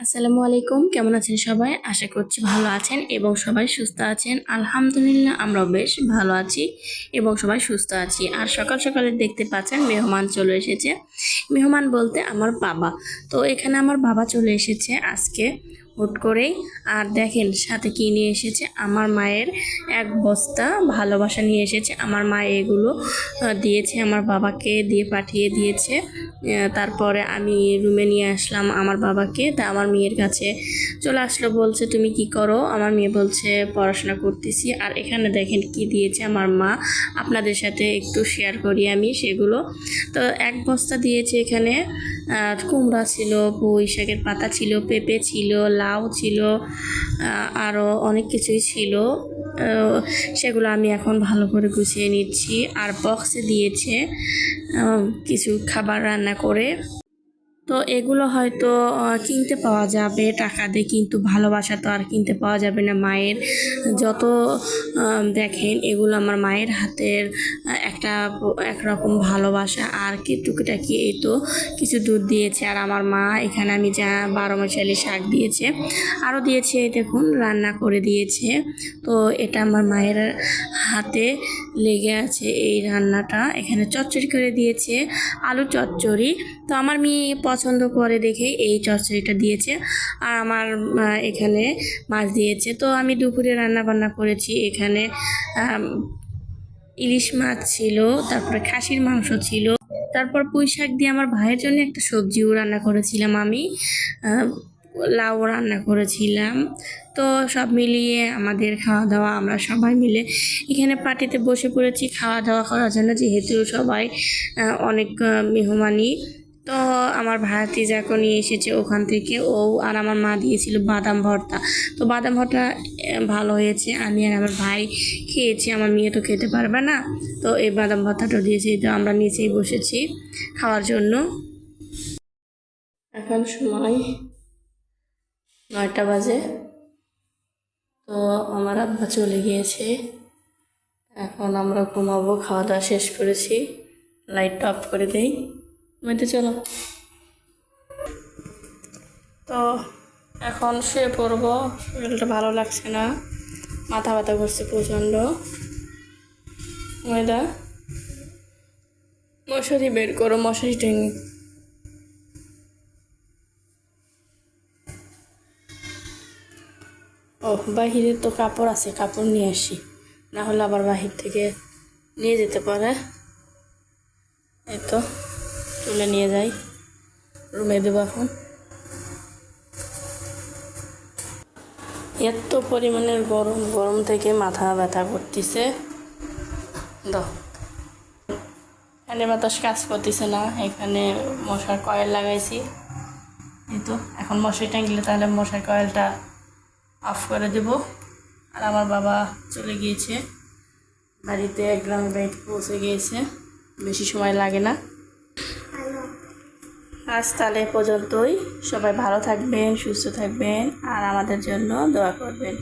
আসসালামু আলাইকুম। কেমন আছেন সবাই? আশা করছি ভালো আছেন এবং সবাই সুস্থ আছেন। আলহামদুলিল্লাহ আমরাও বেশ ভালো আছি এবং সবাই সুস্থ আছি। আর সকাল সকালে দেখতে পাচ্ছেন মেহমান চলে এসেছে। মেহমান বলতে আমার বাবা। তো এখানে আমার বাবা চলে এসেছে আজকে। হুট করেই। আর দেখেন, সাথে কি নিয়ে এসেছে? আমার মায়ের এক বস্তা ভালোবাসা নিয়ে এসেছে। আমার মা এগুলো দিয়েছে, আমার বাবাকে দিয়ে পাঠিয়ে দিয়েছে। তারপরে আমি রুমে নিয়ে আসলাম আমার বাবাকে। তা আমার মেয়ের কাছে চলে আসলো, বলছে, তুমি কি করো? আমার মেয়ে বলছে, পড়াশোনা করতেছি। আর এখানে দেখেন কি দিয়েছে আমার মা। আপনাদের সাথে একটু শেয়ার করি আমি সেগুলো। তো এক বস্তা দিয়েছে এখানে। কুমড়া ছিল, পুঁই শাকের পাতা ছিল, পেঁপে ছিল, লাউ ছিল আরও অনেক কিছুই ছিল। সেগুলো আমি এখন ভালো করে গুছিয়ে নিচ্ছি। আর বক্সে দিয়েছে কিছু খাবার রান্না করে। তো এগুলো হয়তো কিনতে পাওয়া যাবে। টাকা দিয়ে কিন্তু ভালোবাসা তো আর কিনতে পাওয়া যাবে না মায়ের। যত দেখেন এগুলো আমার মায়ের হাতের একটা, একরকম ভালোবাসা। আর কি টুকিটাকি এই তো কিছু দুধ দিয়েছে। আর আমার মা এখানে আমি যা বারো মশালি শাক দিয়েছে আরও দিয়েছে দেখুন, রান্না করে দিয়েছে। তো এটা আমার মায়ের হাতে লেগে আছে এই রান্নাটা। এখানে চচ্চড়ি করে দিয়েছে, আলু চচ্চড়ি। তো আমার মেয়ে পছন্দ করে দেখে এই চচ্চড়িটা দিয়েছে। আর আমার এখানে মাছ দিয়েছে। তো আমি দুপুরে রান্না বান্না করেছি। এখানে ইলিশ মাছ ছিল, তারপরে খাসির মাংস ছিল। তারপর পুঁই শাক দিয়ে আমার ভাইয়ের জন্য একটা সবজিও রান্না করেছিলাম আমি। লাউ রান্না করেছিলাম। তো সব মিলিয়ে আমাদের খাওয়া দাওয়া আমরা সবাই মিলে এখানে পার্টিতে বসে পড়েছি। খাওয়া দাওয়া করার জন্য যেহেতু সবাই অনেক মেহমানি তো আমার ভাড়াতি যাকে নিয়ে এসেছে ওখান থেকে, ও আর আমার মা দিয়েছিল বাদাম ভর্তা। তো বাদাম ভর্তা ভালো হয়েছে। আমি আর আমার ভাই খেয়েছি, আমার মেয়ে তো খেতে পারবে না। তো এই বাদাম ভর্তাটা দিয়েছি, তো আমরা নিচেই বসেছি খাওয়ার জন্য। এখন সময় নয়টা বাজে। তো আমার আব্বা চলে গিয়েছে। এখন আমরা ঘুমাবো, খাওয়া দাওয়া শেষ করেছি। লাইটটা অফ করে দেই। ঘুমাইতে চলো। তো এখন শুয়ে পড়ব। শরীরটা ভালো লাগছে না। মাথা ব্যথা করছে প্রচণ্ড। ময়দা। মশারি বের করো, মশারি টেনে। ও বাহিরে তো কাপড় আছে, কাপড় নিয়ে আসি। না হলে আবার বাহির থেকে নিয়ে যেতে পারে। এই তো। তুলে নিয়ে যাই। রুমে দেবো এখন। এত পরিমাণের গরম গরম থেকে মাথা ব্যথা করতেছে। এখানে বাতাস কাজ করতেছে না, এখানে মশার কয়েল লাগাইছি। এই তো, এখন মশারি টাঙ্গিলে তাহলে মশার কয়েলটা অফ করে দেব। আর আমার বাবা চলে গিয়েছে। বাড়িতে এক গ্রামের বাড়িতে পৌঁছে গিয়েছে। বেশি সময় লাগে না। আজ তাহলে পর্যন্তই। সবাই ভালো থাকবেন সুস্থ থাকবেন আর আমাদের জন্য দোয়া করবেন।